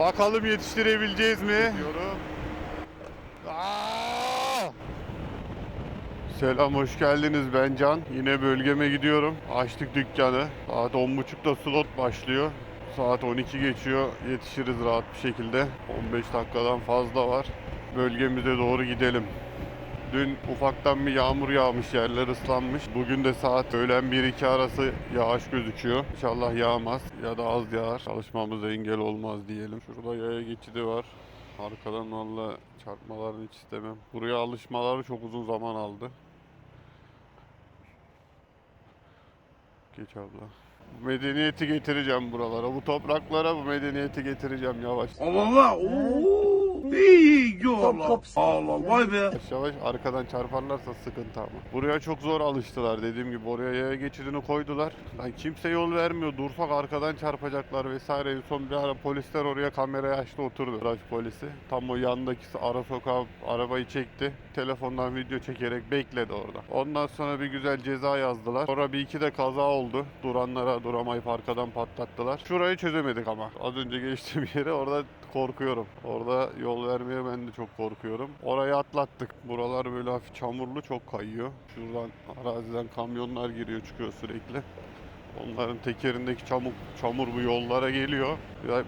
Bakalım yetiştirebileceğiz mi? Diyorum. Selam hoş geldiniz ben Can. Yine bölgeme gidiyorum. Açtık dükkanı. Saat 10.30'da slot başlıyor. Saat 12 geçiyor. Yetişiriz rahat bir şekilde. 15 dakikadan fazla var. Bölgemize doğru gidelim. Dün ufaktan bir yağmur yağmış, yerler ıslanmış. Bugün de saat öğlen 1-2 arası yağış gözüküyor. İnşallah yağmaz ya da az yağar. Çalışmamıza engel olmaz diyelim. Şurada yaya geçidi var. Arkadan valla çarpmalarını hiç istemem. Buraya alışmaları çok uzun zaman aldı. Geç abla. Bu medeniyeti getireceğim buralara. Bu topraklara bu medeniyeti getireceğim yavaş. Allah Allah. Oo. İyi Allah. Allah vay be. Yavaş yavaş arkadan çarparlarsa sıkıntı ama. Buraya çok zor alıştılar dediğim gibi. Oraya yaya geçidini koydular. Lan kimse yol vermiyor. Dursak arkadan çarpacaklar vesaire. En son bir ara polisler oraya kamerayı açtı oturdu. Trafik polisi. Tam o yandaki ara sokağa arabayı çekti. Telefondan video çekerek bekledi orada. Ondan sonra bir güzel ceza yazdılar. Sonra bir iki de kaza oldu. Duranlara duramayıp arkadan patlattılar. Şurayı çözemedik ama. Az önce geçtiğim yere orada korkuyorum. Orada yol vermeye ben de çok korkuyorum. Orayı atlattık. Buralar böyle hafif çamurlu çok kayıyor. Şuradan araziden kamyonlar giriyor çıkıyor sürekli. Onların tekerindeki çamur, çamur bu yollara geliyor.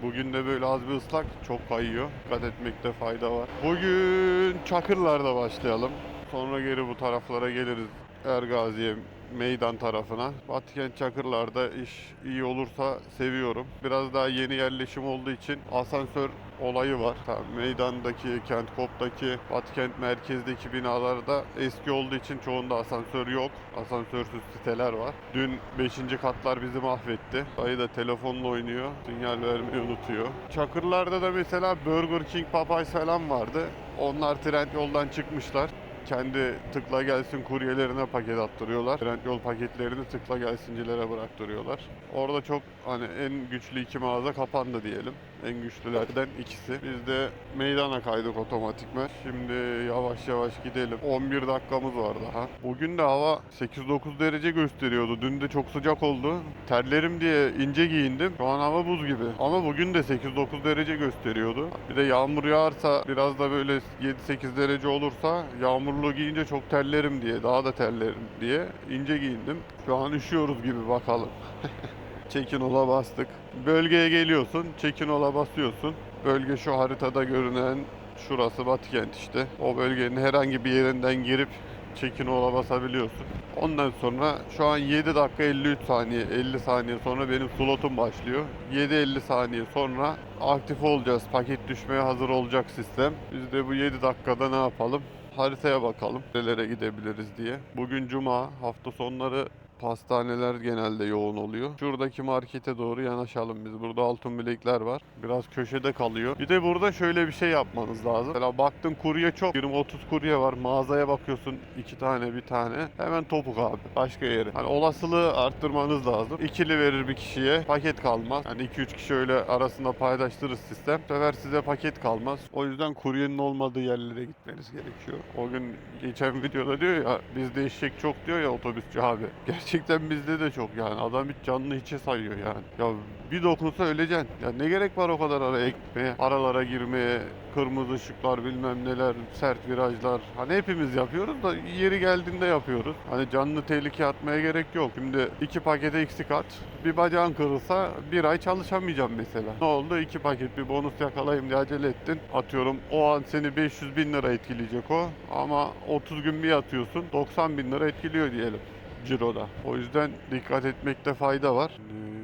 Bugün de böyle az bir ıslak çok kayıyor. Dikkat etmekte fayda var. Bugün Çakırlar'da başlayalım. Sonra geri bu taraflara geliriz. Ergazi'ye meydan tarafına. Batıkent Çakırlar'da iş iyi olursa seviyorum. Biraz daha yeni yerleşim olduğu için asansör olayı var. Meydandaki, Kentkop'taki, Batıkent merkezdeki binalarda eski olduğu için çoğunda asansör yok. Asansörsüz siteler var. Dün 5. katlar bizi mahvetti. Dayı da telefonla oynuyor. Sinyal vermeyi unutuyor. Çakırlar'da da mesela Burger King, Popeyes falan vardı. Onlar trend yoldan çıkmışlar kendi tıkla gelsin kuryelerine paket attırıyorlar. Trendyol paketlerini tıkla gelsincilere bıraktırıyorlar. Orada çok hani en güçlü iki mağaza kapandı diyelim. En güçlülerden ikisi. Biz de meydana kaydık otomatikmen. Şimdi yavaş yavaş gidelim. 11 dakikamız var daha. Bugün de hava 8-9 derece gösteriyordu. Dün de çok sıcak oldu. Terlerim diye ince giyindim. Şu an hava buz gibi. Ama bugün de 8-9 derece gösteriyordu. Bir de yağmur yağarsa biraz da böyle 7-8 derece olursa yağmurlu giyince çok terlerim diye daha da terlerim diye ince giyindim. Şu an üşüyoruz gibi bakalım. Çekinola bastık. Bölgeye geliyorsun, Çekinola basıyorsun. Bölge şu haritada görünen şurası Batıkent işte. O bölgenin herhangi bir yerinden girip Çekinola basabiliyorsun. Ondan sonra şu an 7 dakika 53 saniye 50 saniye sonra benim slotum başlıyor. 7-50 saniye sonra aktif olacağız. Paket düşmeye hazır olacak sistem. Biz de bu 7 dakikada ne yapalım? Haritaya bakalım nerelere gidebiliriz diye. Bugün cuma, hafta sonları pastaneler genelde yoğun oluyor. Şuradaki markete doğru yanaşalım biz. Burada altın bilekler var. Biraz köşede kalıyor. Bir de burada şöyle bir şey yapmanız lazım. Mesela baktın kurye çok. 20-30 kurye var. Mağazaya bakıyorsun iki tane bir tane. Hemen topuk abi. Başka yere. Hani olasılığı arttırmanız lazım. İkili verir bir kişiye. Paket kalmaz. Yani 2-3 kişi öyle arasında paylaştırır sistem. Bu sefer size paket kalmaz. O yüzden kuryenin olmadığı yerlere gitmeniz gerekiyor. O gün geçen videoda diyor ya bizde eşek çok diyor ya otobüsçü abi. Gerçekten bizde de çok yani. Adam hiç canını hiçe sayıyor yani. Ya bir dokunsa öleceksin. Ya ne gerek var o kadar araya gitmeye, aralara girmeye, kırmızı ışıklar bilmem neler, sert virajlar. Hani hepimiz yapıyoruz da yeri geldiğinde yapıyoruz. Hani canını tehlikeye atmaya gerek yok. Şimdi iki pakete eksik at. Bir bacağın kırılsa bir ay çalışamayacağım mesela. Ne oldu? İki paket bir bonus yakalayayım diye acele ettin. Atıyorum o an seni 500 bin lira etkileyecek o. Ama 30 gün bir atıyorsun 90 bin lira etkiliyor diyelim. Ciro'da. O yüzden dikkat etmekte fayda var. Şimdi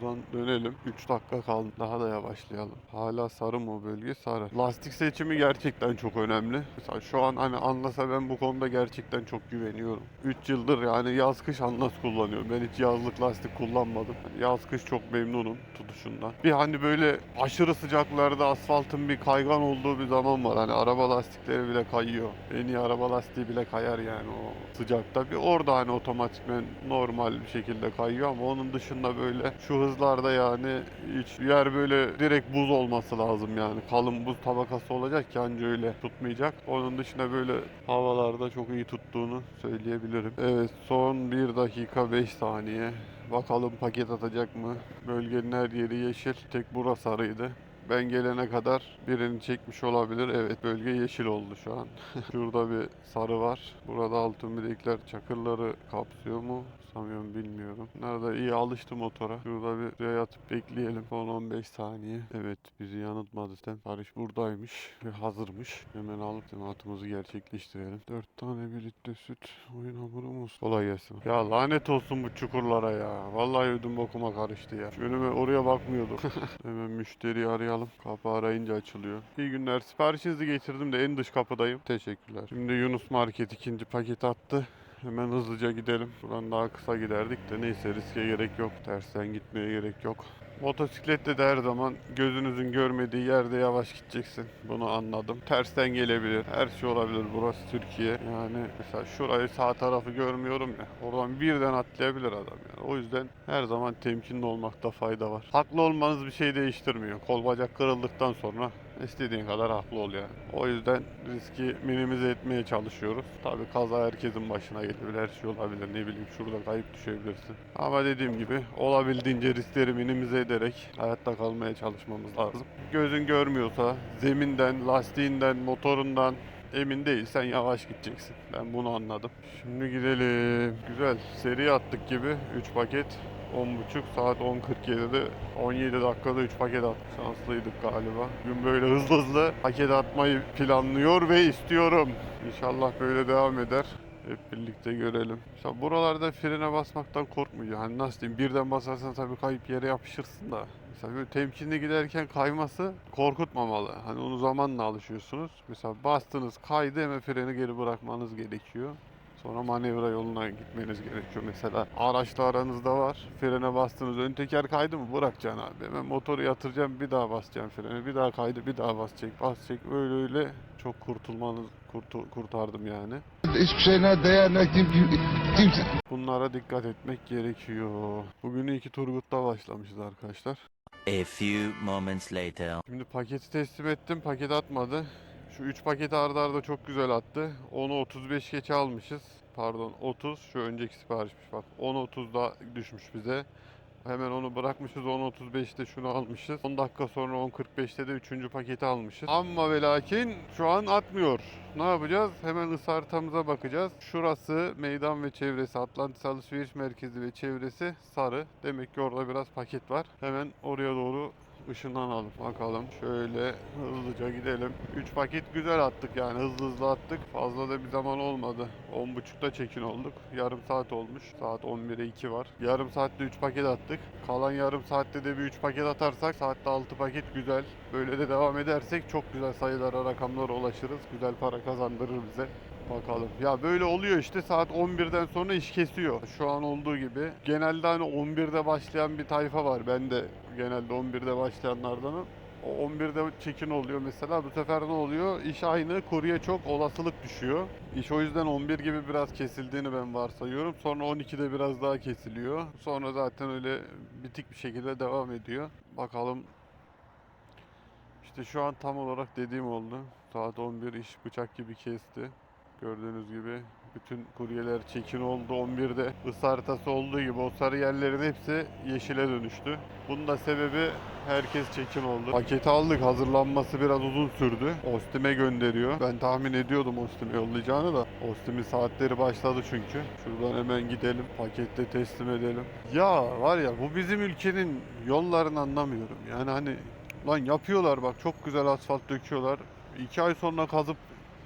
şuradan dönelim. 3 dakika kaldı. Daha da yavaşlayalım. Hala sarı mı o bölge? Sarı. Lastik seçimi gerçekten çok önemli. Mesela şu an hani anlasa ben bu konuda gerçekten çok güveniyorum. 3 yıldır yani yaz kış anlas kullanıyorum. Ben hiç yazlık lastik kullanmadım. Yani yaz kış çok memnunum tutuşundan. Bir hani böyle aşırı sıcaklarda asfaltın bir kaygan olduğu bir zaman var. Hani araba lastikleri bile kayıyor. En iyi araba lastiği bile kayar yani o sıcakta. Bir orada hani otomatikmen normal bir şekilde kayıyor ama onun dışında böyle şu hızlarda yani hiç yer böyle direkt buz olması lazım yani. Kalın buz tabakası olacak ki anca öyle tutmayacak. Onun dışında böyle havalarda çok iyi tuttuğunu söyleyebilirim. Evet son 1 dakika 5 saniye. Bakalım paket atacak mı? Bölgenin her yeri yeşil. Tek burası sarıydı. Ben gelene kadar birini çekmiş olabilir. Evet bölge yeşil oldu şu an. Şurada bir sarı var. Burada altın bilekler çakırları kapsıyor mu? Sanıyorum bilmiyorum. Nerede iyi alıştı motora. Şurada bir şuraya yatıp bekleyelim. Son 15 saniye. Evet bizi yanıltmadı. Barış buradaymış ve hazırmış. Hemen alıp tematımızı gerçekleştirelim. 4 tane bir litre süt. Oyun hamurumuz. Kolay gelsin. Ya lanet olsun bu çukurlara ya. Vallahi ödüm bokuma karıştı ya. Şu Önüme oraya bakmıyordum. Hemen müşteriyi arayalım. Kapı arayınca açılıyor. İyi günler. Siparişinizi getirdim de en dış kapıdayım. Teşekkürler. Şimdi Yunus Market ikinci paket attı. Hemen hızlıca gidelim. Buradan daha kısa giderdik de neyse riske gerek yok. Tersten gitmeye gerek yok. Motosiklette de her zaman gözünüzün görmediği yerde yavaş gideceksin. Bunu anladım. Tersten gelebilir. Her şey olabilir. Burası Türkiye. Yani mesela şurayı sağ tarafı görmüyorum ya. Oradan birden atlayabilir adam yani. O yüzden her zaman temkinli olmakta fayda var. Haklı olmanız bir şey değiştirmiyor. Kol bacak kırıldıktan sonra istediğin kadar haklı ol yani. O yüzden riski minimize etmeye çalışıyoruz. Tabii kaza herkesin başına gelebilir. Her şey olabilir. Ne bileyim şurada kayıp düşebilirsin. Ama dediğim gibi olabildiğince riskleri minimize ederek hayatta kalmaya çalışmamız lazım. Gözün görmüyorsa zeminden, lastiğinden, motorundan emin değilsen yavaş gideceksin. Ben bunu anladım. Şimdi gidelim. Güzel. Seri attık gibi 3 paket. 10.30 saat 10.47'de 17 dakikada 3 paket attık. Şanslıydık galiba. Gün böyle hızlı hızlı paket atmayı planlıyor ve istiyorum. İnşallah böyle devam eder. Hep birlikte görelim. Mesela buralarda frene basmaktan korkmuyor. Hani nasıl diyeyim birden basarsan tabii kayıp yere yapışırsın da. Mesela böyle temkinli giderken kayması korkutmamalı. Hani onu zamanla alışıyorsunuz. Mesela bastınız kaydı hemen freni geri bırakmanız gerekiyor. Sonra manevra yoluna gitmeniz gerekiyor. Mesela araçla aranızda var. Frene bastınız. Ön teker kaydı mı? Bırakacaksın abi. Hemen motoru yatıracağım. Bir daha basacaksın frene. Bir daha kaydı. Bir daha basacak. Basacak. Öyle öyle çok kurtulmanız kurtu- kurtardım yani. Hiçbir şeyine değer ne kimse. Bunlara dikkat etmek gerekiyor. Bugünü iki Turgut'ta başlamışız arkadaşlar. A few moments later. Şimdi paketi teslim ettim. Paket atmadı. Şu 3 paketi arda arda çok güzel attı. Onu 35 geçe almışız. Pardon 30. Şu önceki siparişmiş bak. 10.30'da düşmüş bize. Hemen onu bırakmışız 10.35'te şunu almışız. 10 dakika sonra 10.45'te de 3. paketi almışız. Ama ve lakin şu an atmıyor. Ne yapacağız? Hemen ısı haritamıza bakacağız. Şurası meydan ve çevresi Atlantis Alışveriş Merkezi ve çevresi sarı. Demek ki orada biraz paket var. Hemen oraya doğru ışınlanalım. Bakalım şöyle hızlıca gidelim. 3 paket güzel attık yani hızlı hızlı attık. Fazla da bir zaman olmadı. 10.30'da çekin olduk. Yarım saat olmuş. Saat 11'e 2 var. Yarım saatte 3 paket attık. Kalan yarım saatte de bir 3 paket atarsak saatte 6 paket güzel. Böyle de devam edersek çok güzel sayılara rakamlara ulaşırız. Güzel para kazandırır bize. Bakalım. Ya böyle oluyor işte saat 11'den sonra iş kesiyor. Şu an olduğu gibi. Genelde hani 11'de başlayan bir tayfa var. Ben de genelde 11'de başlayanlardanım. O 11'de çekin oluyor mesela. Bu sefer ne oluyor? İş aynı. Kurye çok olasılık düşüyor. İş o yüzden 11 gibi biraz kesildiğini ben varsayıyorum. Sonra 12'de biraz daha kesiliyor. Sonra zaten öyle bitik bir şekilde devam ediyor. Bakalım işte şu an tam olarak dediğim oldu. Saat 11 iş bıçak gibi kesti. Gördüğünüz gibi bütün kuryeler çekin oldu 11'de. Isı haritası olduğu gibi o sarı yerlerin hepsi yeşile dönüştü. Bunun da sebebi herkes çekin oldu. Paketi aldık hazırlanması biraz uzun sürdü. Ostim'e gönderiyor. Ben tahmin ediyordum Ostim'e yollayacağını da. Ostim'in saatleri başladı çünkü. Şuradan hemen gidelim pakette teslim edelim. Ya var ya bu bizim ülkenin yollarını anlamıyorum. Yani hani lan yapıyorlar bak çok güzel asfalt döküyorlar. İki ay sonra kazıp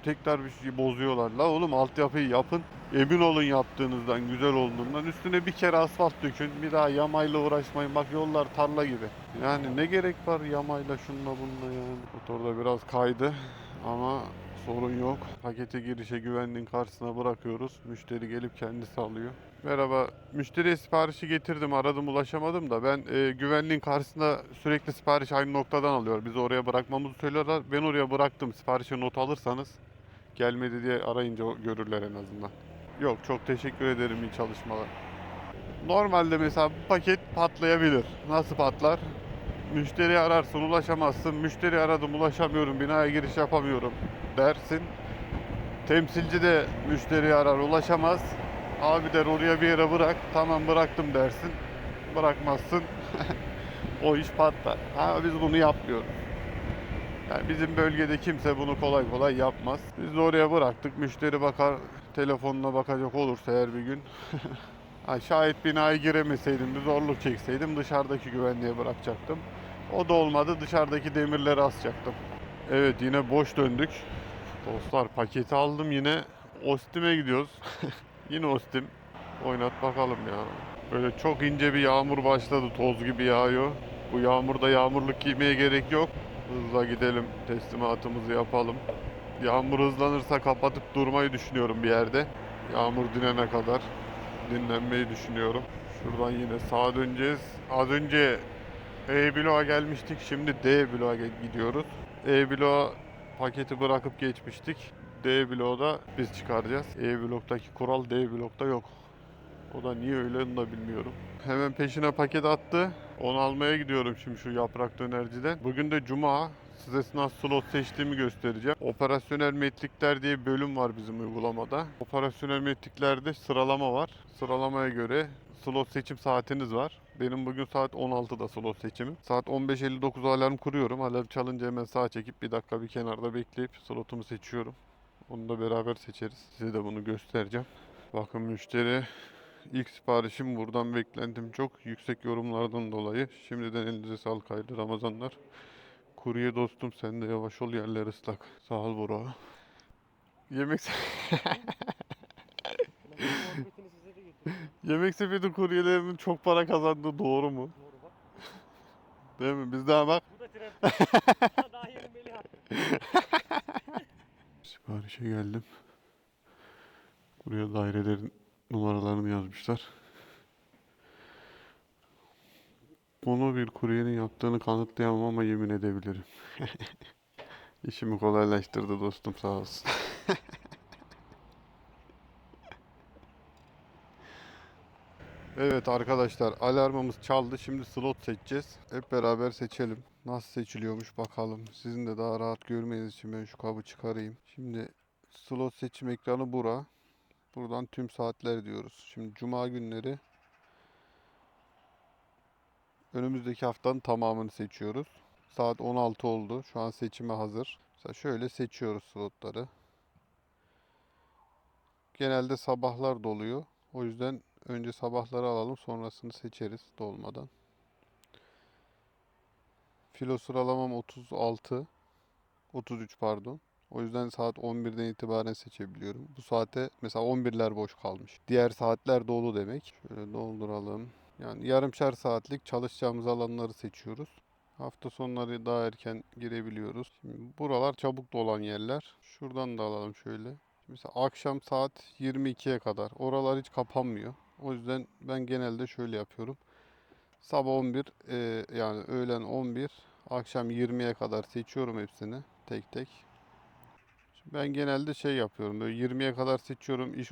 tekrar bir şey bozuyorlar. La oğlum altyapıyı yapın. Emin olun yaptığınızdan, güzel olduğundan. Üstüne bir kere asfalt dökün. Bir daha yamayla uğraşmayın. Bak yollar tarla gibi. Yani ne gerek var yamayla şunla bununla yani. Motorda biraz kaydı ama sorun yok. Pakete girişe güvenliğin karşısına bırakıyoruz. Müşteri gelip kendisi alıyor. Merhaba, müşteriye siparişi getirdim, aradım ulaşamadım da ben e, güvenliğin karşısında sürekli sipariş aynı noktadan alıyor. Bizi oraya bırakmamızı söylüyorlar. Ben oraya bıraktım. Siparişe not alırsanız gelmedi diye arayınca görürler en azından. Yok, çok teşekkür ederim iyi çalışmalar. Normalde mesela bu paket patlayabilir. Nasıl patlar? Müşteriyi ararsın ulaşamazsın. Müşteri aradım ulaşamıyorum binaya giriş yapamıyorum dersin. Temsilci de müşteriyi arar ulaşamaz. Abi der oraya bir yere bırak. Tamam bıraktım dersin. Bırakmazsın. o iş patlar. Ha biz bunu yapmıyoruz. Yani bizim bölgede kimse bunu kolay kolay yapmaz. Biz de oraya bıraktık. Müşteri bakar telefonuna bakacak olursa her bir gün. şayet binaya giremeseydim, bir zorluk çekseydim dışarıdaki güvenliğe bırakacaktım. O da olmadı. Dışarıdaki demirleri asacaktım. Evet yine boş döndük. Dostlar paketi aldım yine Ostim'e gidiyoruz. yine Ostim. Oynat bakalım ya. Böyle çok ince bir yağmur başladı. Toz gibi yağıyor. Bu yağmurda yağmurluk giymeye gerek yok. Hızla gidelim. Teslimatımızı yapalım. Yağmur hızlanırsa kapatıp durmayı düşünüyorum bir yerde. Yağmur dinene kadar dinlenmeyi düşünüyorum. Şuradan yine sağa döneceğiz. Az önce E bloğa gelmiştik. Şimdi D bloğa gidiyoruz. E bloğa paketi bırakıp geçmiştik. D bloğda biz çıkaracağız. E bloktaki kural D blokta yok. O da niye öyle onu da bilmiyorum. Hemen peşine paket attı. Onu almaya gidiyorum şimdi şu yaprak dönerciden. Bugün de cuma. Size nasıl slot seçtiğimi göstereceğim. Operasyonel metrikler diye bir bölüm var bizim uygulamada. Operasyonel metriklerde sıralama var. Sıralamaya göre slot seçim saatiniz var. Benim bugün saat 16'da slot seçimim. Saat 15.59 alarm kuruyorum. Alarm çalınca hemen sağa çekip bir dakika bir kenarda bekleyip slotumu seçiyorum. Onu da beraber seçeriz. Size de bunu göstereceğim. Bakın müşteri İlk siparişim buradan beklentim çok yüksek yorumlardan dolayı. Şimdiden elinize sağlık hayırlı Ramazanlar. Kurye dostum sen de yavaş ol yerler ıslak. Sağ ol Bora. Yemek Yemek sepeti kuryelerinin çok para kazandığı doğru mu? Değil mi? Biz daha bak. Bu da. Siparişe geldim. Buraya dairelerin numaralarını yazmışlar. Bunu bir kuryenin yaptığını kanıtlayamam ama yemin edebilirim. İşimi kolaylaştırdı dostum sağ olsun. Evet arkadaşlar alarmımız çaldı. Şimdi slot seçeceğiz. Hep beraber seçelim. Nasıl seçiliyormuş bakalım. Sizin de daha rahat görmeniz için ben şu kabı çıkarayım. Şimdi slot seçim ekranı bura. Buradan tüm saatler diyoruz. Şimdi cuma günleri önümüzdeki haftanın tamamını seçiyoruz. Saat 16 oldu. Şu an seçime hazır. Mesela şöyle seçiyoruz slotları. Genelde sabahlar doluyor. O yüzden önce sabahları alalım sonrasını seçeriz dolmadan. Filo sıralamam 36. 33 pardon. O yüzden saat 11'den itibaren seçebiliyorum. Bu saate mesela 11'ler boş kalmış. Diğer saatler dolu demek. Şöyle dolduralım. Yani yarımşar saatlik çalışacağımız alanları seçiyoruz. Hafta sonları daha erken girebiliyoruz. Şimdi buralar çabuk dolan yerler. Şuradan da alalım şöyle. Mesela akşam saat 22'ye kadar. Oralar hiç kapanmıyor. O yüzden ben genelde şöyle yapıyorum. Sabah 11, e, yani öğlen 11, akşam 20'ye kadar seçiyorum hepsini tek tek. Ben genelde şey yapıyorum. Böyle 20'ye kadar seçiyorum. İş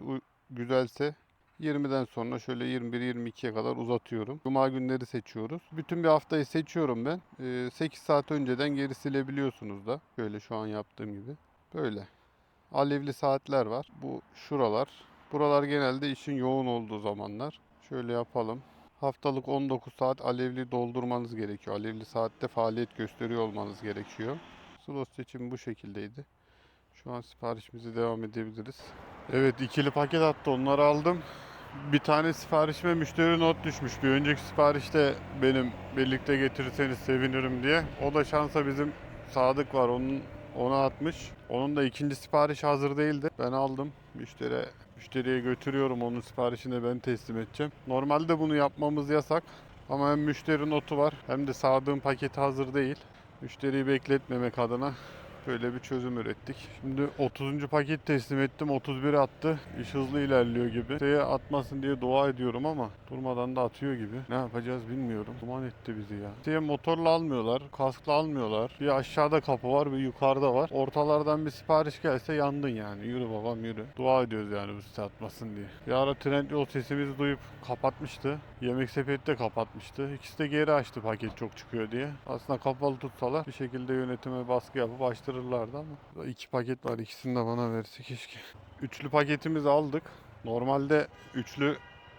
güzelse 20'den sonra şöyle 21-22'ye kadar uzatıyorum. Cuma günleri seçiyoruz. Bütün bir haftayı seçiyorum ben. Ee, 8 saat önceden geri silebiliyorsunuz da. Şöyle şu an yaptığım gibi. Böyle. Alevli saatler var. Bu şuralar. Buralar genelde işin yoğun olduğu zamanlar. Şöyle yapalım. Haftalık 19 saat alevli doldurmanız gerekiyor. Alevli saatte faaliyet gösteriyor olmanız gerekiyor. Slot seçimi bu şekildeydi. Şu an siparişimize devam edebiliriz. Evet ikili paket attı onları aldım. Bir tane siparişime müşteri not düşmüş. Bir önceki siparişte benim birlikte getirirseniz sevinirim diye. O da şansa bizim Sadık var onun ona atmış. Onun da ikinci sipariş hazır değildi. Ben aldım. Müşteri müşteriye götürüyorum onun siparişini ben teslim edeceğim. Normalde bunu yapmamız yasak. Ama hem müşteri notu var hem de Sadık'ın paketi hazır değil. Müşteriyi bekletmemek adına böyle bir çözüm ürettik. Şimdi 30. paket teslim ettim. 31'e attı. İş hızlı ilerliyor gibi. Şeye atmasın diye dua ediyorum ama durmadan da atıyor gibi. Ne yapacağız bilmiyorum. Duman etti bizi ya. Şeye motorla almıyorlar. Kaskla almıyorlar. Bir aşağıda kapı var bir yukarıda var. Ortalardan bir sipariş gelse yandın yani. Yürü babam yürü. Dua ediyoruz yani bu site atmasın diye. Bir ara Trendyol sesimizi duyup kapatmıştı. Yemek sepeti de kapatmıştı. İkisi de geri açtı paket çok çıkıyor diye. Aslında kapalı tutsalar bir şekilde yönetime baskı yapıp açtırırlardı ama. iki paket var ikisini de bana verse keşke. Üçlü paketimizi aldık. Normalde üçlü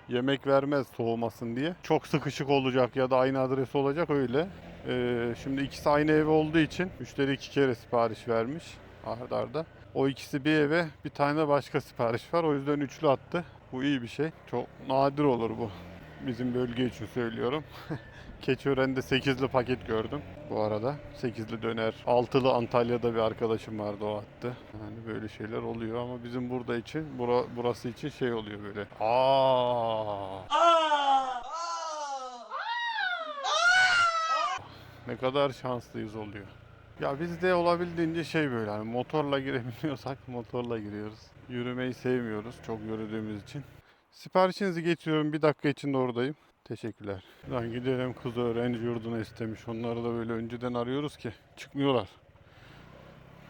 yemek vermez soğumasın diye. Çok sıkışık olacak ya da aynı adres olacak öyle. Ee, şimdi ikisi aynı ev olduğu için müşteri iki kere sipariş vermiş arda arda. O ikisi bir eve bir tane başka sipariş var. O yüzden üçlü attı. Bu iyi bir şey. Çok nadir olur bu. Bizim bölge için söylüyorum. Keçiören'de 8'li paket gördüm bu arada. 8'li döner. 6'lı Antalya'da bir arkadaşım vardı o attı. Yani böyle şeyler oluyor ama bizim burada için bura, burası için şey oluyor böyle. Aa! Ne kadar şanslıyız oluyor. Ya biz de olabildiğince şey böyle hani motorla girebiliyorsak motorla giriyoruz. Yürümeyi sevmiyoruz çok yürüdüğümüz için. Siparişinizi getiriyorum bir dakika içinde oradayım. Teşekkürler. Lan gidelim kız öğrenci yurduna istemiş. Onları da böyle önceden arıyoruz ki çıkmıyorlar.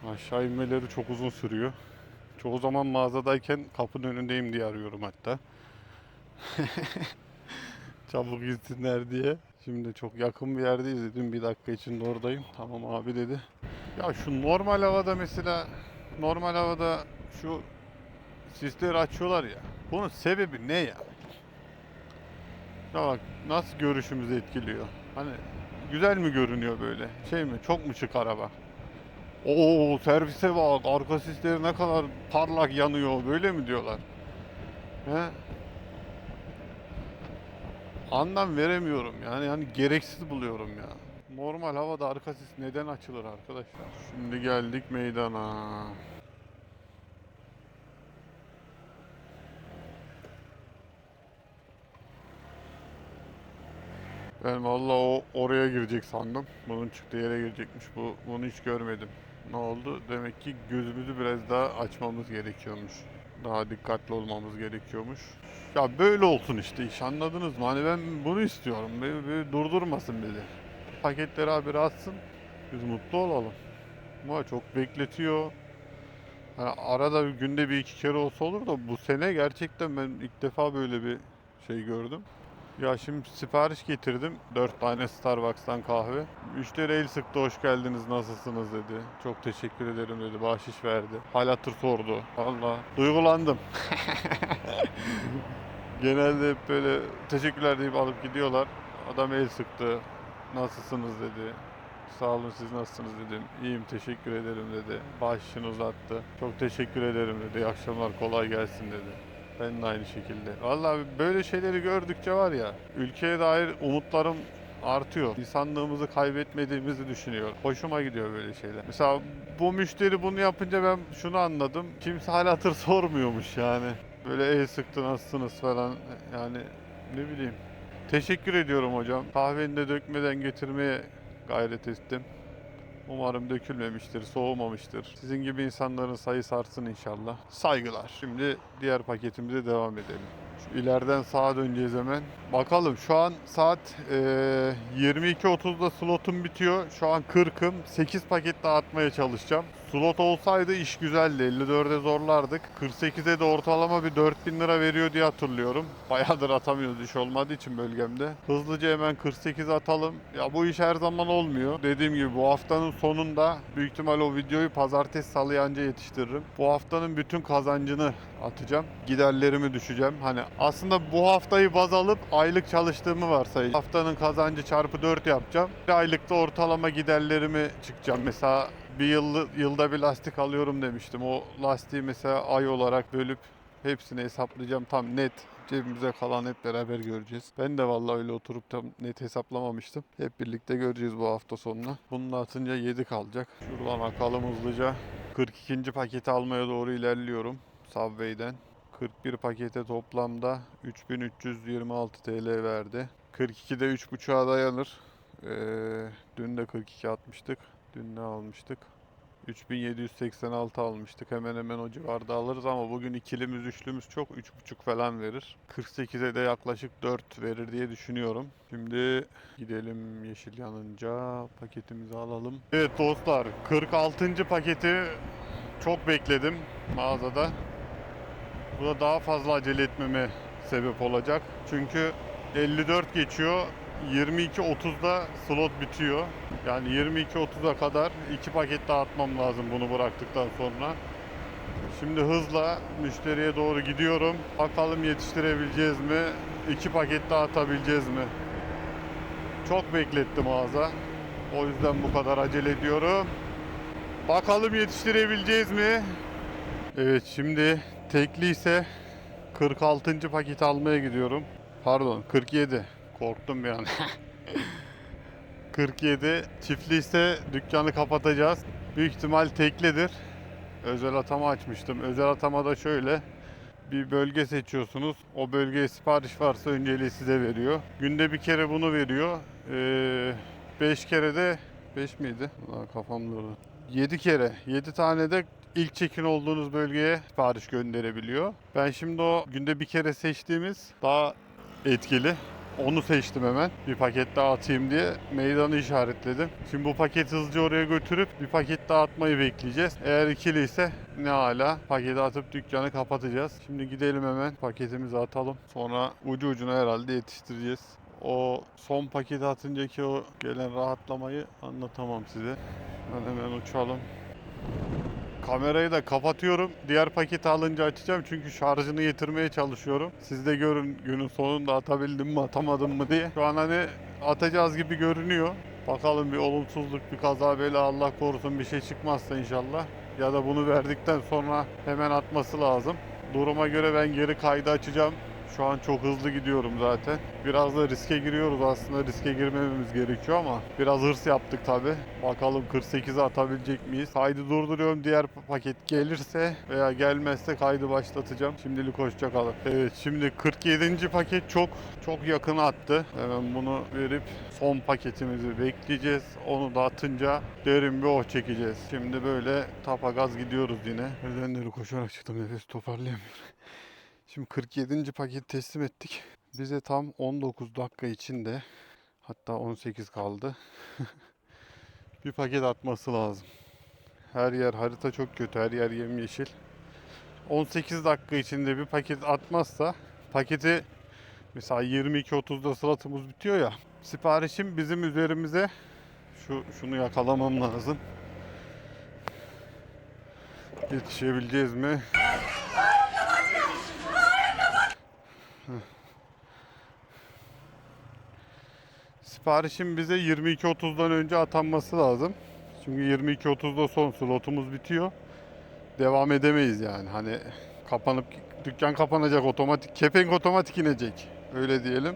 Aşağı inmeleri çok uzun sürüyor. Çoğu zaman mağazadayken kapının önündeyim diye arıyorum hatta. Çabuk gitsinler diye. Şimdi çok yakın bir yerdeyiz dedim bir dakika içinde oradayım. Tamam abi dedi. Ya şu normal havada mesela normal havada şu sisleri açıyorlar ya. Bunun sebebi ne ya? Ya bak nasıl görüşümüzü etkiliyor. Hani güzel mi görünüyor böyle? Şey mi? Çok mu şık araba? Oo servise bak arka sisleri ne kadar parlak yanıyor böyle mi diyorlar? He? Anlam veremiyorum yani yani gereksiz buluyorum ya. Normal havada arka sis neden açılır arkadaşlar? Şimdi geldik meydana. Ben vallahi o oraya girecek sandım. Bunun çıktığı yere girecekmiş. Bu bunu hiç görmedim. Ne oldu? Demek ki gözümüzü biraz daha açmamız gerekiyormuş. Daha dikkatli olmamız gerekiyormuş. Ya böyle olsun işte iş anladınız mı? Hani ben bunu istiyorum. Beni, beni durdurmasın bizi. Paketleri abi atsın. Biz mutlu olalım. Ama çok bekletiyor. Hani arada bir günde bir iki kere olsa olur da bu sene gerçekten ben ilk defa böyle bir şey gördüm. Ya şimdi sipariş getirdim. 4 tane Starbucks'tan kahve. Müşteri el sıktı hoş geldiniz nasılsınız dedi. Çok teşekkür ederim dedi. Bahşiş verdi. Hal hatır sordu. Valla duygulandım. Genelde hep böyle teşekkürler deyip alıp gidiyorlar. Adam el sıktı. Nasılsınız dedi. Sağ olun siz nasılsınız dedim. İyiyim teşekkür ederim dedi. Bahşişini uzattı. Çok teşekkür ederim dedi. İyi akşamlar kolay gelsin dedi. Ben de aynı şekilde. Vallahi böyle şeyleri gördükçe var ya ülkeye dair umutlarım artıyor. İnsanlığımızı kaybetmediğimizi düşünüyorum. Hoşuma gidiyor böyle şeyler. Mesela bu müşteri bunu yapınca ben şunu anladım. Kimse hal hatır sormuyormuş yani. Böyle el sıktı nasılsınız falan yani ne bileyim. Teşekkür ediyorum hocam. Kahveni de dökmeden getirmeye gayret ettim. Umarım dökülmemiştir, soğumamıştır. Sizin gibi insanların sayısı artsın inşallah. Saygılar. Şimdi diğer paketimize devam edelim. Şu sağa döneceğiz hemen. Bakalım şu an saat eee 22.30'da slotum bitiyor. Şu an 40'ım. 8 paket dağıtmaya çalışacağım. Slot olsaydı iş güzeldi. 54'e zorlardık. 48'e de ortalama bir 4000 lira veriyor diye hatırlıyorum. Bayağıdır atamıyoruz iş olmadığı için bölgemde. Hızlıca hemen 48 atalım. Ya bu iş her zaman olmuyor. Dediğim gibi bu haftanın sonunda büyük ihtimal o videoyu pazartesi salı anca yetiştiririm. Bu haftanın bütün kazancını atacağım. Giderlerimi düşeceğim. Hani aslında bu haftayı baz alıp aylık çalıştığımı varsayacağım. Haftanın kazancı çarpı 4 yapacağım. Bir aylıkta ortalama giderlerimi çıkacağım. Mesela bir yıl, yılda bir lastik alıyorum demiştim. O lastiği mesela ay olarak bölüp hepsini hesaplayacağım tam net. Cebimize kalan hep beraber göreceğiz. Ben de vallahi öyle oturup tam net hesaplamamıştım. Hep birlikte göreceğiz bu hafta sonuna. Bunu da atınca 7 kalacak. Şuradan akalım hızlıca. 42. paketi almaya doğru ilerliyorum. Subway'den. 41 pakete toplamda 3326 TL verdi. 42'de 3.5'a dayanır. Ee, dün de 42 atmıştık. Dün ne almıştık? 3786 almıştık. Hemen hemen o civarda alırız ama bugün ikilimiz üçlümüz çok 3.5 falan verir. 48'e de yaklaşık 4 verir diye düşünüyorum. Şimdi gidelim yeşil yanınca paketimizi alalım. Evet dostlar 46. paketi çok bekledim mağazada. Bu da daha fazla acele etmeme sebep olacak. Çünkü 54 geçiyor. 22.30'da slot bitiyor. Yani 22.30'a kadar iki paket dağıtmam lazım bunu bıraktıktan sonra. Şimdi hızla müşteriye doğru gidiyorum. Bakalım yetiştirebileceğiz mi? İki paket dağıtabileceğiz mi? Çok bekletti mağaza. O yüzden bu kadar acele ediyorum. Bakalım yetiştirebileceğiz mi? Evet şimdi tekli ise 46. paket almaya gidiyorum. Pardon 47. Korktum bir an. 47. Çiftli ise dükkanı kapatacağız. Büyük ihtimal teklidir. Özel atama açmıştım. Özel atama da şöyle. Bir bölge seçiyorsunuz. O bölgeye sipariş varsa önceliği size veriyor. Günde bir kere bunu veriyor. 5 kere de 5 miydi? Kafam durdu. 7 kere. 7 tane de ilk çekin olduğunuz bölgeye sipariş gönderebiliyor. Ben şimdi o günde bir kere seçtiğimiz daha etkili. Onu seçtim hemen. Bir paket daha atayım diye meydanı işaretledim. Şimdi bu paketi hızlıca oraya götürüp bir paket daha atmayı bekleyeceğiz. Eğer ikili ise ne hala paketi atıp dükkanı kapatacağız. Şimdi gidelim hemen paketimizi atalım. Sonra ucu ucuna herhalde yetiştireceğiz. O son paketi atıncaki o gelen rahatlamayı anlatamam size. Ben hemen uçalım. Kamerayı da kapatıyorum. Diğer paketi alınca açacağım çünkü şarjını getirmeye çalışıyorum. Siz de görün günün sonunda atabildim mi atamadım mı diye. Şu an hani atacağız gibi görünüyor. Bakalım bir olumsuzluk, bir kaza bela Allah korusun bir şey çıkmazsa inşallah. Ya da bunu verdikten sonra hemen atması lazım. Duruma göre ben geri kaydı açacağım. Şu an çok hızlı gidiyorum zaten. Biraz da riske giriyoruz aslında. Riske girmememiz gerekiyor ama biraz hırs yaptık tabi. Bakalım 48'e atabilecek miyiz? Kaydı durduruyorum. Diğer paket gelirse veya gelmezse kaydı başlatacağım. Şimdilik hoşça kalın. Evet şimdi 47. paket çok çok yakın attı. Hemen bunu verip son paketimizi bekleyeceğiz. Onu da atınca derin bir oh çekeceğiz. Şimdi böyle tapagaz gidiyoruz yine. Nedenleri koşarak çıktım. Nefes toparlayamıyorum. Şimdi 47. paketi teslim ettik. Bize tam 19 dakika içinde hatta 18 kaldı. bir paket atması lazım. Her yer harita çok kötü. Her yer yemyeşil. 18 dakika içinde bir paket atmazsa paketi mesela 22.30'da sıratımız bitiyor ya. Siparişim bizim üzerimize şu şunu yakalamam lazım. Yetişebileceğiz mi? Siparişin bize 22.30'dan önce atanması lazım. Çünkü 22.30'da son slotumuz bitiyor. Devam edemeyiz yani. Hani kapanıp dükkan kapanacak otomatik kepenk otomatik inecek. Öyle diyelim.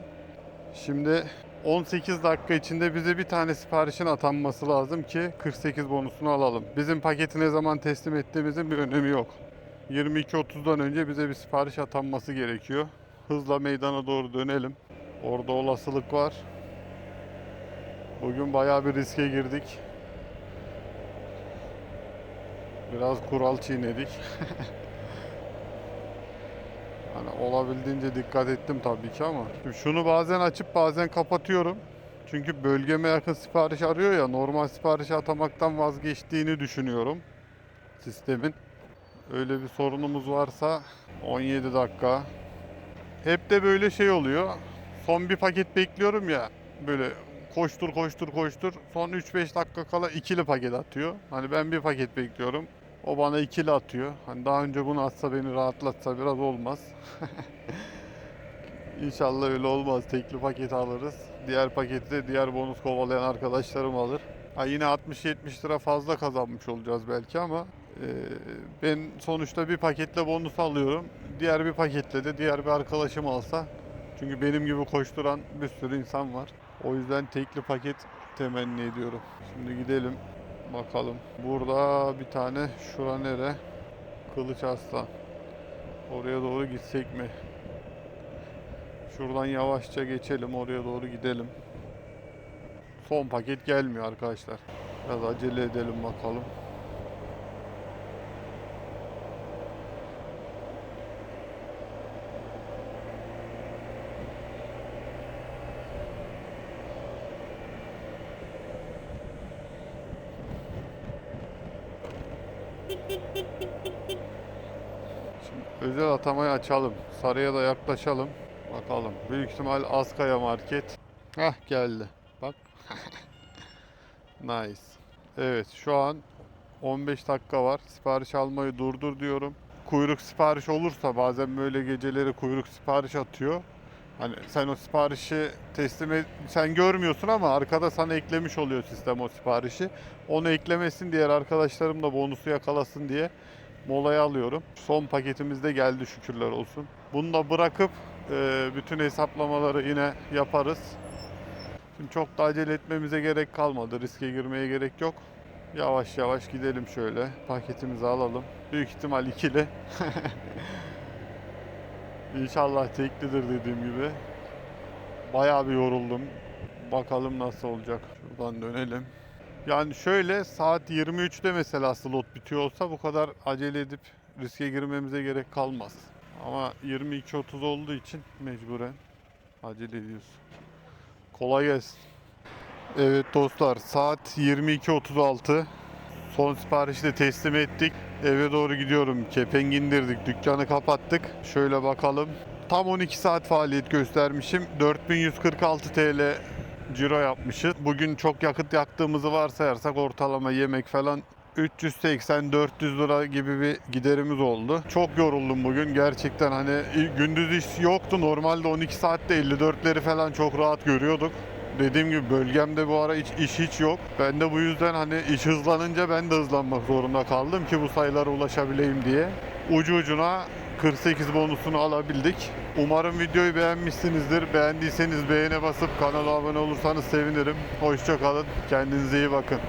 Şimdi 18 dakika içinde bize bir tane siparişin atanması lazım ki 48 bonusunu alalım. Bizim paketi ne zaman teslim ettiğimizin bir önemi yok. 22.30'dan önce bize bir sipariş atanması gerekiyor. Hızla meydana doğru dönelim. Orada olasılık var. Bugün bayağı bir riske girdik. Biraz kural çiğnedik. hani olabildiğince dikkat ettim tabii ki ama. Şimdi şunu bazen açıp bazen kapatıyorum. Çünkü bölgeme yakın sipariş arıyor ya normal siparişi atamaktan vazgeçtiğini düşünüyorum sistemin. Öyle bir sorunumuz varsa 17 dakika. Hep de böyle şey oluyor. Son bir paket bekliyorum ya. Böyle koştur koştur koştur. Son 3-5 dakika kala ikili paket atıyor. Hani ben bir paket bekliyorum. O bana ikili atıyor. Hani daha önce bunu atsa beni rahatlatsa biraz olmaz. İnşallah öyle olmaz. Tekli paket alırız. Diğer paketi de diğer bonus kovalayan arkadaşlarım alır. Ha yine 60-70 lira fazla kazanmış olacağız belki ama e, ben sonuçta bir paketle bonus alıyorum. Diğer bir paketle de diğer bir arkadaşım alsa. Çünkü benim gibi koşturan bir sürü insan var. O yüzden tekli paket temenni ediyorum. Şimdi gidelim bakalım. Burada bir tane şura nere? Kılıç Aslan. Oraya doğru gitsek mi? Şuradan yavaşça geçelim oraya doğru gidelim. Son paket gelmiyor arkadaşlar. Biraz acele edelim bakalım. Özel atamayı açalım. Sarıya da yaklaşalım. Bakalım. Büyük ihtimal Askaya Market. Hah geldi. Bak. nice. Evet şu an 15 dakika var. Sipariş almayı durdur diyorum. Kuyruk sipariş olursa bazen böyle geceleri kuyruk sipariş atıyor. Hani sen o siparişi teslim et, sen görmüyorsun ama arkada sana eklemiş oluyor sistem o siparişi. Onu eklemesin diğer arkadaşlarım da bonusu yakalasın diye molaya alıyorum. Son paketimiz de geldi şükürler olsun. Bunu da bırakıp e, bütün hesaplamaları yine yaparız. Şimdi çok da acele etmemize gerek kalmadı. Riske girmeye gerek yok. Yavaş yavaş gidelim şöyle. Paketimizi alalım. Büyük ihtimal ikili. İnşallah teklidir dediğim gibi. Bayağı bir yoruldum. Bakalım nasıl olacak. Şuradan dönelim. Yani şöyle saat 23'te mesela slot bitiyor olsa bu kadar acele edip riske girmemize gerek kalmaz. Ama 22.30 olduğu için mecburen acele ediyoruz. Kolay gelsin. Evet dostlar saat 22.36. Son siparişi de teslim ettik. Eve doğru gidiyorum. Kepengi indirdik. Dükkanı kapattık. Şöyle bakalım. Tam 12 saat faaliyet göstermişim. 4146 TL ciro yapmışız. Bugün çok yakıt yaktığımızı varsayarsak ortalama yemek falan 380-400 lira gibi bir giderimiz oldu. Çok yoruldum bugün. Gerçekten hani gündüz iş yoktu. Normalde 12 saatte 54'leri falan çok rahat görüyorduk. Dediğim gibi bölgemde bu ara hiç, iş hiç yok. Ben de bu yüzden hani iş hızlanınca ben de hızlanmak zorunda kaldım ki bu sayılara ulaşabileyim diye. Ucu ucuna 48 bonusunu alabildik. Umarım videoyu beğenmişsinizdir. Beğendiyseniz beğene basıp kanala abone olursanız sevinirim. Hoşçakalın. Kendinize iyi bakın.